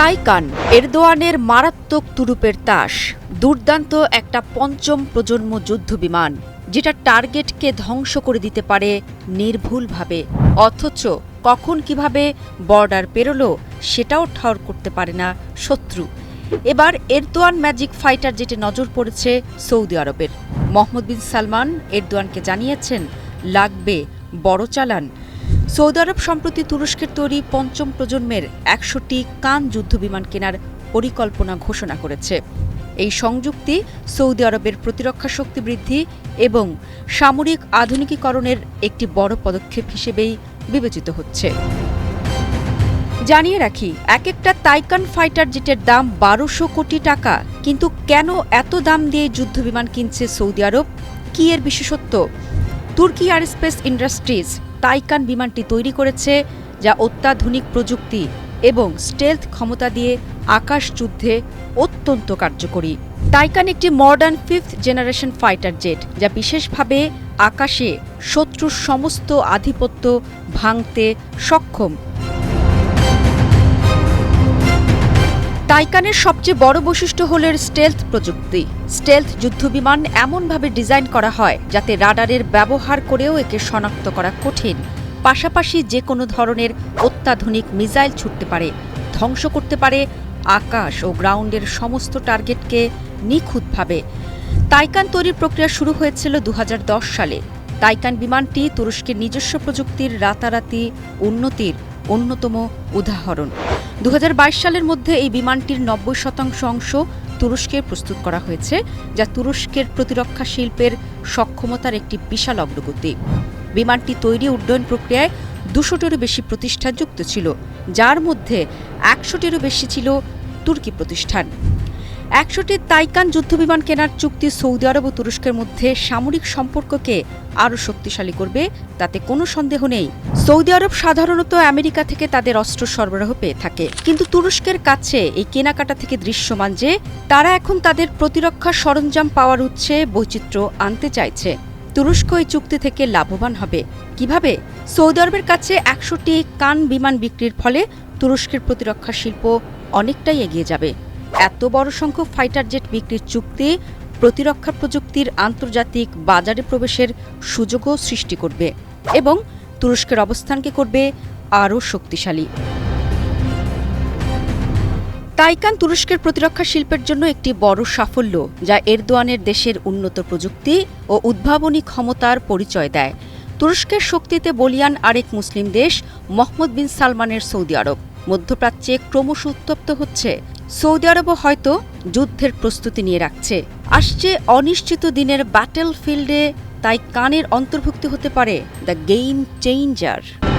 তাইকান এরদোয়ানের মারাত্মক তুরুপের তাস। দুর্দান্ত একটা পঞ্চম প্রজন্ম যুদ্ধ বিমান যেটা টার্গেটকে ধ্বংস করে দিতে পারে নির্ভুলভাবে। অথচ কখন কীভাবে বর্ডার পেরোলো, সেটাও ঠর করতে পারে না শত্রু। এবার এরদোয়ান ম্যাজিক ফাইটার যেটি নজর পড়েছে সৌদি আরবের। মোহাম্মদ বিন সালমান এরদোয়ানকে জানিয়েছেন, লাগবে বড় চালান। সৌদি আরব সম্প্রতি তুরস্কের তৈরি পঞ্চম প্রজন্মের একশোটি কান যুদ্ধবিমান কেনার পরিকল্পনা ঘোষণা করেছে। এই সংযুক্তি সৌদি আরবের প্রতিরক্ষা শক্তি বৃদ্ধি এবং সামরিক আধুনিকীকরণের একটি বড় পদক্ষেপ হিসেবেই বিবেচিত হচ্ছে। জানিয়ে রাখি, এক একটা তাইকান ফাইটার জেটের দাম বারোশো কোটি টাকা, কিন্তু কেন এত দাম দিয়ে যুদ্ধবিমান কিনছে সৌদি আরব? কি এর বিশেষত্ব? তুর্কি এয়ারস্পেস ইন্ডাস্ট্রিজ তাইকান বিমানটি তৈরি করেছে, যা অত্যাধুনিক প্রযুক্তি এবং স্টেলথ ক্ষমতা দিয়ে আকাশ যুদ্ধে অত্যন্ত কার্যকরী। তাইকান একটি modern fifth generation fighter jet যা বিশেষভাবে আকাশে শত্রুর সমস্ত আধিপত্য ভাঙতে সক্ষম। তাইকানের সবচেয়ে বড় বৈশিষ্ট্য হল স্টেলথ প্রযুক্তি। স্টেলথ যুদ্ধবিমান এমনভাবে ডিজাইন করা হয় যাতে রাডারের ব্যবহার করেও একে শনাক্ত করা কঠিন। পাশাপাশি যে কোনো ধরনের অত্যাধুনিক মিসাইল ছুটতে পারে, ধ্বংস করতে পারে, আকাশ ও গ্রাউন্ডের সমস্ত টার্গেটকে নিখুঁতভাবে। তাইকান তৈরির প্রক্রিয়া শুরু হয়েছিল দু হাজার দশ সালে। তাইকান বিমানটি তুরস্কের নিজস্ব প্রযুক্তির রাতারাতি উন্নতির অন্যতম উদাহরণ। দু হাজার বাইশ সালের মধ্যে এই বিমানটির নব্বই শতাংশ অংশ তুরস্কে প্রস্তুত করা হয়েছে, যা তুরস্কের প্রতিরক্ষা শিল্পের সক্ষমতার একটি বিশাল অগ্রগতি। বিমানটি তৈরি উড্ডয়ন প্রক্রিয়ায় দুশোটিরও বেশি প্রতিষ্ঠান যুক্ত ছিল, যার মধ্যে একশোটিরও বেশি ছিল তুর্কি প্রতিষ্ঠান। একশোটি তাইকান যুদ্ধবিমান কেনার চুক্তি সৌদি আরব ও তুরস্কের মধ্যে সামরিক সম্পর্ককে আরও শক্তিশালী করবে, তাতে কোনো সন্দেহ নেই। সৌদি আরব সাধারণত আমেরিকা থেকে তাদের অস্ত্র সরবরাহ পেয়ে থাকে। কিন্তু তুরস্কের কাছে এই কেনাকাটা থেকে দৃশ্যমান যে, তারা এখন তাদের প্রতিরক্ষা সরঞ্জাম পাওয়ার উচ্ছে বৈচিত্র্য আনতে চাইছে। তুরস্ক এই চুক্তি থেকে লাভবান হবে। কীভাবে? সৌদি আরবের কাছে একশোটি কান বিমান বিক্রির ফলে তুরস্কের প্রতিরক্ষা শিল্প অনেকটাই এগিয়ে যাবে। এত বড় সংখ্যক ফাইটার জেট বিক্রির চুক্তি প্রতিরক্ষা প্রযুক্তির আন্তর্জাতিক বাজারে প্রবেশের সুযোগও সৃষ্টি করবে এবং তুরস্কের অবস্থানকে করবে আরও শক্তিশালী। তাইকান তুরস্কের প্রতিরক্ষা শিল্পের জন্য একটি বড় সাফল্য, যা এরদোয়ানের দেশের উন্নত প্রযুক্তি ও উদ্ভাবনী ক্ষমতার পরিচয় দেয়। তুরস্কের শক্তিতে বলিয়ান আরেক মুসলিম দেশ, মোহাম্মদ বিন সালমানের সৌদি আরব। মধ্যপ্রাচ্যে ক্রমশ উত্তপ্ত হচ্ছে সৌদি আরবও হয়তো যুদ্ধের প্রস্তুতি নিয়ে রাখছে। আসছে অনিশ্চিত দিনের ব্যাটেল ফিল্ডে তাই কানের অন্তর্ভুক্ত হতে পারে দ্য গেম চেঞ্জার